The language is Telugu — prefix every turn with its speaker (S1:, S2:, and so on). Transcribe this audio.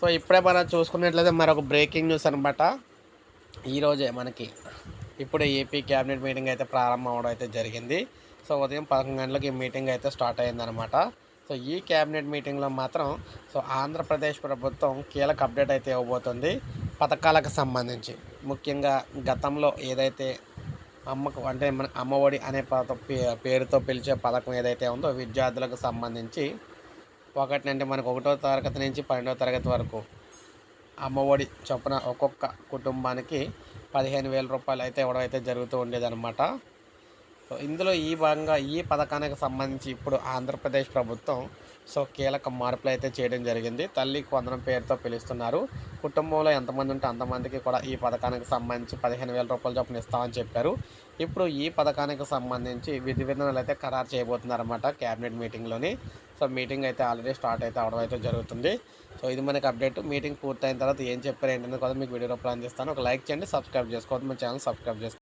S1: సో ఇప్పుడే మనం చూసుకున్నట్లయితే మరొక బ్రేకింగ్ న్యూస్ అనమాట ఈరోజే మనకి ఇప్పుడే ఏపీ క్యాబినెట్ మీటింగ్ అయితే ప్రారంభం అవడం అయితే జరిగింది. సో ఉదయం పదకొండు గంటలకు ఈ మీటింగ్ అయితే స్టార్ట్ అయిందనమాట సో ఈ క్యాబినెట్ మీటింగ్లో మాత్రం సో ఆంధ్రప్రదేశ్ ప్రభుత్వం కీలక అప్డేట్ అయితే ఇవ్వబోతుంది. పథకాలకు సంబంధించి. ముఖ్యంగా గతంలో ఏదైతే అమ్మకు అంటే మన అమ్మఒడి అనే పే- పేరుతో పిలిచే పథకం ఏదైతే ఉందో విద్యార్థులకు సంబంధించి ఒకటి అంటే మనకు ఒకటో తరగతి నుంచి పన్నెండవ తరగతి వరకు అమ్మఒడి చొప్పున ఒక్కొక్క కుటుంబానికి పదిహేను వేల రూపాయలు అయితే ఇవ్వడం అయితే జరుగుతూ ఉండేదన్నమాట. సో ఇందులో ఈ భాగంగా ఈ పథకానికి సంబంధించి ఇప్పుడు ఆంధ్రప్రదేశ్ ప్రభుత్వం సో కీలక మార్పులు అయితే చేయడం జరిగింది. తల్లి కొందరం పేరుతో పిలుస్తున్నారు. కుటుంబంలో ఎంతమంది ఉంటే అంతమందికి కూడా ఈ పథకానికి సంబంధించి పదిహేను వేల రూపాయల చొప్పున ఇస్తామని చెప్పారు. ఇప్పుడు ఈ పథకానికి సంబంధించి విధి విధానాలు అయితే ఖరారు చేయబోతున్నారన్నమాట క్యాబినెట్ మీటింగ్లోని. సో మీటింగ్ అయితే ఆల్రెడీ స్టార్ట్ అయితే అవడం అయితే జరుగుతుంది. సో ఇది మనకి అప్డేట్. మీటింగ్ పూర్తయిన తర్వాత ఏం చెప్పారు ఏంటనేది కూడా మీకు వీడియో ప్లాన్ చేస్తాను. ఒక లైక్ చేయండి సబ్స్క్రైబ్ చేసుకోవద్దు. మన ఛానల్ సబ్స్క్రైబ్ చేసుకోండి